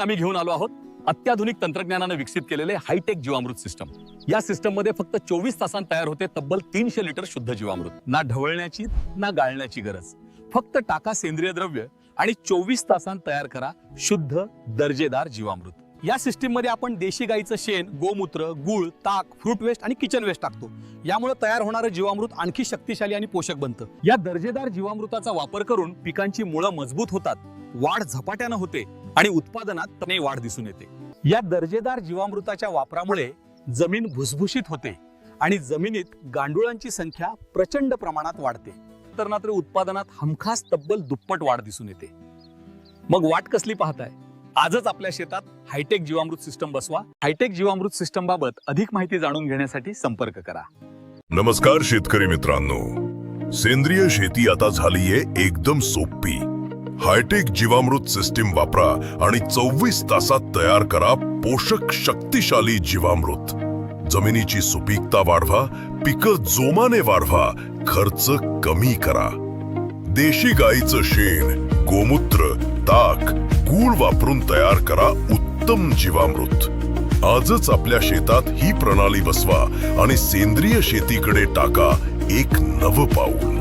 आम्ही घेऊन आलो आहोत अत्याधुनिक तंत्रज्ञानाने विकसित केलेले हायटेक जीवामृत सिस्टम या सिस्टममध्ये फक्त चोवीस तासांत तयार होते तब्बल तीनशे लिटर शुद्ध जीवामृत. ना ढवळण्याची ना गाळण्याची गरज. फक्त टाका सेंद्रिय द्रव्य आणि चोवीस तासांत तयार करा शुद्ध दर्जेदार जीवामृत. या सिस्टीममध्ये आपण देशी गाईचं शेण गोमूत्र गुळ ताक फ्रूट वेस्ट आणि किचन वेस्ट टाकतो. यामुळे तयार होणारं जीवामृत आणखी शक्तिशाली आणि पोषक बनतं. या दर्जेदार जीवामृताचा वापर करून पिकांची मुळं मजबूत होतात. वाढ झपाट्यानं होते. आणि उत्पादनात वाढ दिसून येते. या दर्जेदार जीवामृताच्या वापरामुळे जमीन भुसभुशीत होते आणि जमिनीत गांडुळांची संख्या प्रचंड प्रमाणात वाढते. तर मात्र उत्पादनात हमखास तब्बल दुप्पट वाढ दिसून येते. मग वाट कसली पाहताय? आजच आपल्या शेतात हायटेक जीवामृत सिस्टम बसवा. हायटेक जीवामृत सिस्टम बाबत अधिक माहिती जाणून घेण्यासाठी संपर्क करा. नमस्कार शेतकरी मित्रांनो. सेंद्रिय शेती आता झालीये एकदम सोपी. हायटेक जीवामृत सिस्टीम वापरा आणि चोवीस तासात तयार करा पोषक शक्तिशाली जीवामृत. जमिनीची सुपीकता वाढवा पिकं जोमाने वाढवा खर्च कमी करा. देशी गाईचं शेण गोमूत्र ताक गूळ वापरून तयार करा उत्तम जीवामृत. आजच आपल्या शेतात ही प्रणाली बसवा आणि सेंद्रिय शेतीकडे टाका एक नव पाऊल.